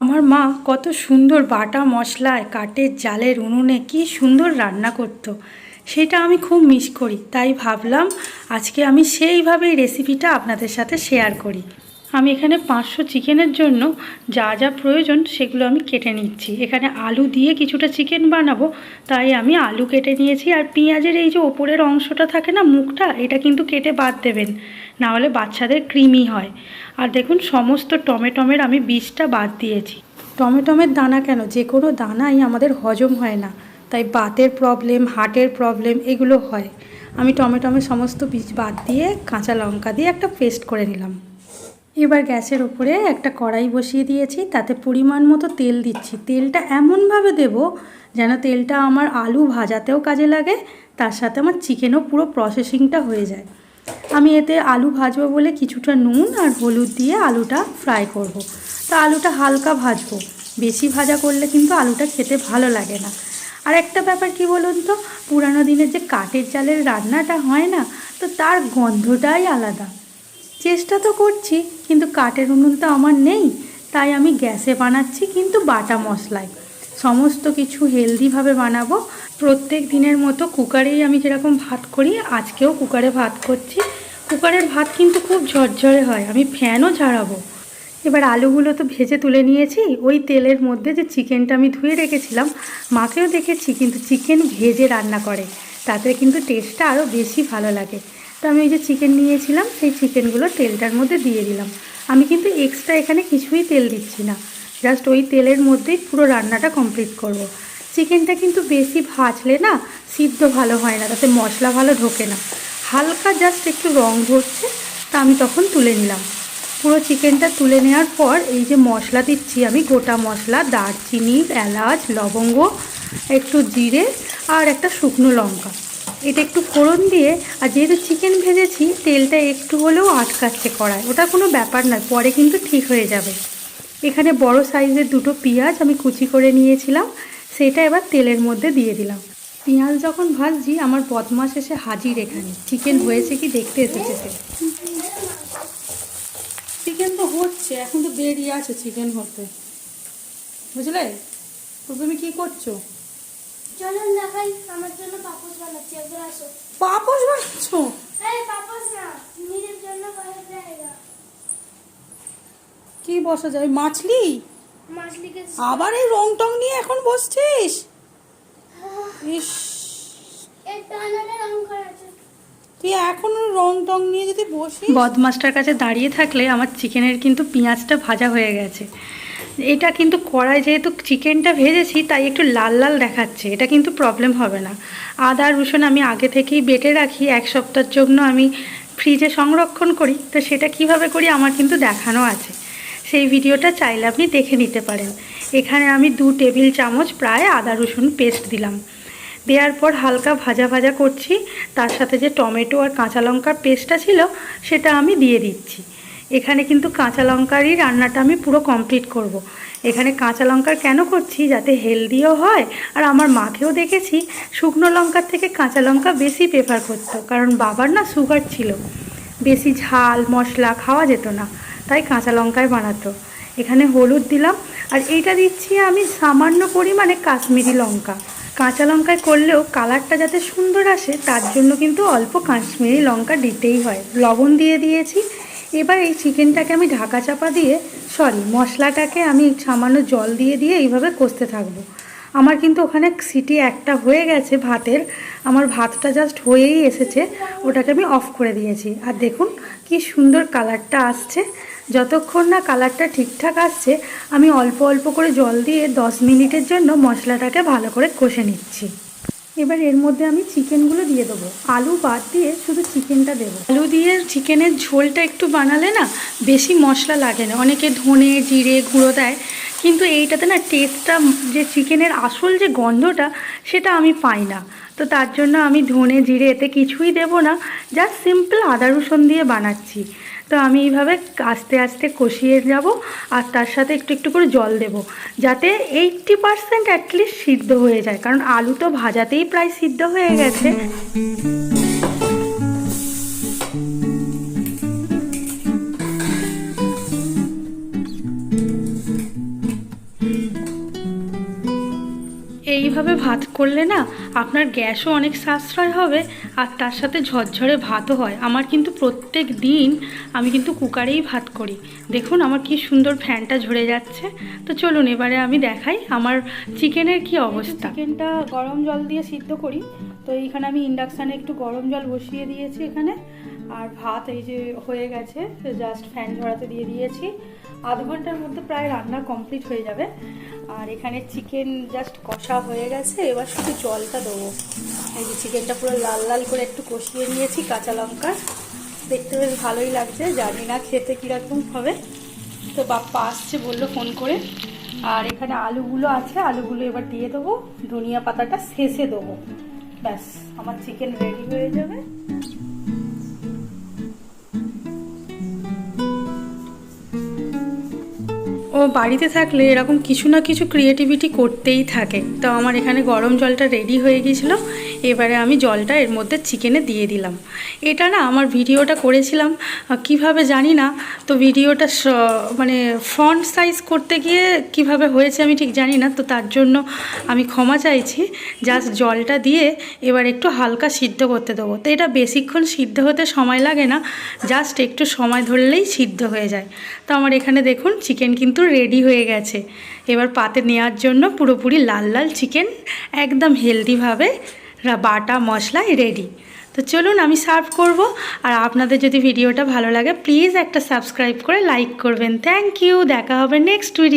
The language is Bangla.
আমার মা কত সুন্দর বাটা মশলায় কাঠের জালের উনুনে কি সুন্দর রান্না করত। সেটা আমি খুব মিস করি তাই ভাবলাম আজকে আমি সেইভাবেই রেসিপিটা আপনাদের সাথে শেয়ার করি আমি এখানে পাঁচশো চিকেনের জন্য যা যা প্রয়োজন সেগুলো আমি কেটে নিচ্ছি। এখানে আলু দিয়ে কিছুটা চিকেন বানাবো, তাই আমি আলু কেটে নিয়েছি। আর পেঁয়াজের এই যে ওপরের অংশটা থাকে না মুখটা, এটা কিন্তু কেটে বাদ দেবেন না হলে বাচ্চাদের ক্রিমি হয়। আর দেখুন, সমস্ত টমেটমের আমি বীজটা বাদ দিয়েছি। টমেটমের দানা কেন? যে কোনো দানাই আমাদের হজম হয় না, তাই বাতের প্রবলেম, হার্টের প্রবলেম এগুলো হয়। আমি টমেটোমের সমস্ত বীজ বাদ দিয়ে কাঁচা লঙ্কা দিয়ে একটা পেস্ট করে নিলাম। এবার গ্যাসের উপরে একটা কড়াই বসিয়ে দিয়েছি, তাতে পরিমাণ মতো তেল দিচ্ছি। তেলটা এমনভাবে দেব যেন তেলটা আমার আলু ভাজাতেও কাজে লাগে, তার সাথে আমার চিকেনও পুরো প্রসেসিংটা হয়ে যায়। আমি এতে আলু ভাজবো বলে কিছুটা নুন আর হলুদ দিয়ে আলুটা ফ্রাই করব। তা আলুটা হালকা ভাজবো। বেশি ভাজা করলে কিন্তু আলুটা খেতে ভালো লাগে না। আর একটা ব্যাপার কি বলুন তো, পুরানো দিনের যে কাঠের চালের রান্নাটা হয় না, তো তার গন্ধটাই আলাদা। চেষ্টা তো করছি, কিন্তু কাঠের উনুন তো আমার নেই, তাই আমি গ্যাসে বানাচ্ছি কিন্তু বাটা মশলায়। সমস্ত কিছু হেলদিভাবে বানাবো। প্রত্যেক দিনের মতো কুকারেই আমি যেরকম ভাত করি, আজকেও কুকারে ভাত করছি। কুকারের ভাত কিন্তু খুব ঝরঝরে হয়, আমি ফ্যানও ঝাড়াবো। এবার আলুগুলো তো ভেজে তুলে নিয়েছি, ওই তেলের মধ্যে যে চিকেনটা আমি ধুয়ে রেখেছিলাম, মাকেও দেখেছি, কিন্তু চিকেন ভেজে রান্না করে, তাতে কিন্তু টেস্টটা আরও বেশি ভালো লাগে। তো আমি ওই যে চিকেন নিয়েছিলাম, সেই চিকেনগুলো তেলটার মধ্যে দিয়ে দিলাম। আমি কিন্তু এক্সট্রা এখানে কিছুই তেল দিচ্ছি না। জাস্ট ওই তেলের মধ্যেই পুরো রান্নাটা কমপ্লিট করব। চিকেনটা কিন্তু বেশি ভাজলে না সিদ্ধ ভালো হয় না, তাতে মশলা ভালো ঢোকে না। হালকা জাস্ট একটু রং ধরছে, তা আমি তখন তুলে নিলাম। পুরো চিকেনটা তুলে নেওয়ার পর এই যে মশলা দিচ্ছি আমি, গোটা মশলা, দারচিনি, এলাচ, লবঙ্গ, একটু জিরে আর একটা শুকনো লঙ্কা। এটা একটু ফোড়ন দিয়ে, আর যেহেতু চিকেন ভেজেছি, তেলটা একটু হলেও আটকাচ্ছে কড়ায় ওটা কোনো ব্যাপার নয়, পরে কিন্তু ঠিক হয়ে যাবে। এখানে বড় সাইজের দুটো পেঁয়াজ আমি কুচি করে নিয়েছিলাম, সেটা এবার তেলের মধ্যে দিয়ে দিলাম। পেঁয়াজ যখন ভাজছি, আমার বদমাস এসে হাজির এখানে। চিকেন হয়েছে কি দেখতে এসেছে সে। চিকেন তো হচ্ছে, এখন তো বেরিয়ে আছে চিকেন হতে। বুঝলে? তো তুমি কি করছ? চলুন দেখাই আমার জন্য পাপোশ বানাচ্ছি একবার আসো। পাপস বানাচ্ছো? এই পাপোশ না নিজের জন্য করে দেয়গা কি বসা যায়? মাছলি? মাছলিকে আবার এই রং টং নিয়ে এখন বসছিস? ইস। তুই এখনও রং টং নিয়ে যদি বসি বদমাস্টার কাছে দাঁড়িয়ে থাকলে আমার চিকেনের কিন্তু পেঁয়াজটা ভাজা হয়ে গেছে। এটা কিন্তু কড়াই যেহেতু চিকেনটা ভেজেছি, তাই একটু লাল লাল দেখাচ্ছে। এটা কিন্তু প্রবলেম হবে না। আদা, রসুন আমি আগে থেকেই বেটে রাখি, এক সপ্তাহের জন্য আমি ফ্রিজে সংরক্ষণ করি। তো সেটা কীভাবে করি আমার কিন্তু দেখানো আছে। সেই ভিডিওটা চাইলে আপনি দেখে নিতে পারেন। এখানে আমি দু টেবিল চামচ প্রায় আদা, রসুন পেস্ট দিলাম। দেওয়ার পর হালকা ভাজা ভাজা করছি। তার সাথে যে টমেটো আর কাঁচা লঙ্কার পেস্টটা ছিল, সেটা আমি দিয়ে দিচ্ছি। এখানে কিন্তু কাঁচা লঙ্কারই রান্নাটা আমি পুরো কমপ্লিট করব। এখানে কাঁচা লঙ্কার কেন করছি? যাতে হেলদিও হয়। আর আমার মাকেও দেখেছি, শুকনো লঙ্কার থেকে কাঁচা লঙ্কা বেশি প্রেফার করতো। কারণ বাবার না সুগার ছিল। বেশি ঝাল, মশলা খাওয়া যেত না। তাই কাঁচা লঙ্কায় বানাতো। এখানে হলুদ দিলাম। আর এইটা দিচ্ছি আমি সামান্য পরিমাণে কাশ্মীরি লঙ্কা। কাঁচা লঙ্কায় করলেও কালারটা যাতে সুন্দর আসে, তার জন্য কিন্তু অল্প কাশ্মীরি লঙ্কা দিতেই হয়। লবণ দিয়ে দিয়েছি। এবার এই চিকেনটাকে আমি ঢাকা চাপা দিয়ে সরি মশলাটাকে আমি সামান্য জল দিয়ে দিয়ে এইভাবে কষতে থাকব। আমার কিন্তু ওখানে সিটি একটা হয়ে গেছে ভাতের, আমার ভাতটা জাস্ট হয়েই এসেছে, ওটাকে আমি অফ করে দিয়েছি। আর দেখুন কি সুন্দর কালারটা আসছে, যতক্ষণ না কালারটা ঠিকঠাক আসছে, আমি অল্প অল্প করে জল দিয়ে দশ মিনিটের জন্য মশলাটাকে ভালো করে কষে নিচ্ছি। এবার এর মধ্যে আমি চিকেনগুলো দিয়ে দেবো। আলু বাদ দিয়ে শুধু চিকেনটা দেবো। আলু দিয়ে চিকেনের ঝোলটা একটু বানালে না বেশি মশলা লাগে না। অনেকে ধনে, জিরে, গুঁড়ো দেয়। কিন্তু এইটাতে না টেস্টটা যে চিকেনের আসল যে গন্ধটা, সেটা আমি পাই না। তো তার জন্য আমি ধনে, জিরে এতে কিছুই দেবো না। জাস্ট সিম্পল আদা রসুন দিয়ে বানাচ্ছি। তো আমি এইভাবে আস্তে আস্তে কষিয়ে যাব আর তার সাথে একটু একটু করে জল দেব, যাতে এইটটি পারসেন্ট অ্যাটলিস্ট সিদ্ধ হয়ে যায়। কারণ আলু তো ভাজাতেই প্রায় সিদ্ধ হয়ে গেছে। ভাত করলে না আপনার গ্যাসও অনেক সাশ্রয় হবে আর তার সাথে ঝরঝরে ভাতও হয়। আমার কিন্তু প্রত্যেক দিন আমি কিন্তু কুকারেই ভাত করি। দেখুন আমার কি সুন্দর ফ্যানটা ঝরে যাচ্ছে। তো চলুন এবারে আমি দেখাই আমার চিকেনের কি অবস্থা। চিকেনটা গরম জল দিয়ে সিদ্ধ করি। তো এইখানে আমি ইন্ডাকশানে একটু গরম জল বসিয়ে দিয়েছি এখানে। আর ভাত এই যে হয়ে গেছে জাস্ট ফ্যান ঝরাতে দিয়ে দিয়েছি। আধ ঘণ্টার মধ্যে প্রায় রান্না কমপ্লিট হয়ে যাবে। আর এখানে চিকেন জাস্ট কষা হয়ে গেছে, এবার শুধু জলটা দেবো। এই যে চিকেনটা পুরো লাল লাল করে একটু কষিয়ে নিয়েছি কাঁচা লঙ্কা দেখতে বেশ ভালোই লাগছে, জানি না খেতে কীরকম হবে। তো বাপ্পা আসছে বলল ফোন করে। আর এখানে আলুগুলো আছে, আলুগুলো এবার দিয়ে দেবো। ধনিয়া পাতাটা শেষে দেবো। ব্যাস, আমার চিকেন রেডি হয়ে যাবে। ও বাড়িতে থাকলে এরকম কিছু না কিছু ক্রিয়েটিভিটি করতেই থাকে। তো আমার এখানে গরম জলটা রেডি হয়ে গিয়েছিল, এবারে আমি জলটা এর মধ্যে চিকেনে দিয়ে দিলাম। এটা না আমার ভিডিওটা করেছিলাম কীভাবে জানি না, তো ভিডিওটা মানে ফ্রন্ট সাইজ করতে গিয়ে কীভাবে হয়েছে আমি ঠিক জানি না, তো তার জন্য আমি ক্ষমা চাইছি জাস্ট জলটা দিয়ে এবার একটু হালকা সিদ্ধ করতে দেবো। তো এটা বেশিক্ষণ সিদ্ধ হতে সময় লাগে না জাস্ট একটু সময় ধরলেই সিদ্ধ হয়ে যায়। তো আমার এখানে দেখুন চিকেন কিন্তু রেডি হয়ে গেছে। এবার পাতে নেওয়ার জন্য পুরোপুরি লাল লাল চিকেন একদম হেলদিভাবে বাটা মশলায় রেডি তো চলুন আমি সার্ভ করব। আর আপনাদের যদি ভিডিওটা ভালো লাগে প্লিজ একটা সাবস্ক্রাইব করে লাইক করবেন। থ্যাংক ইউ দেখা হবে নেক্সট ভিডিও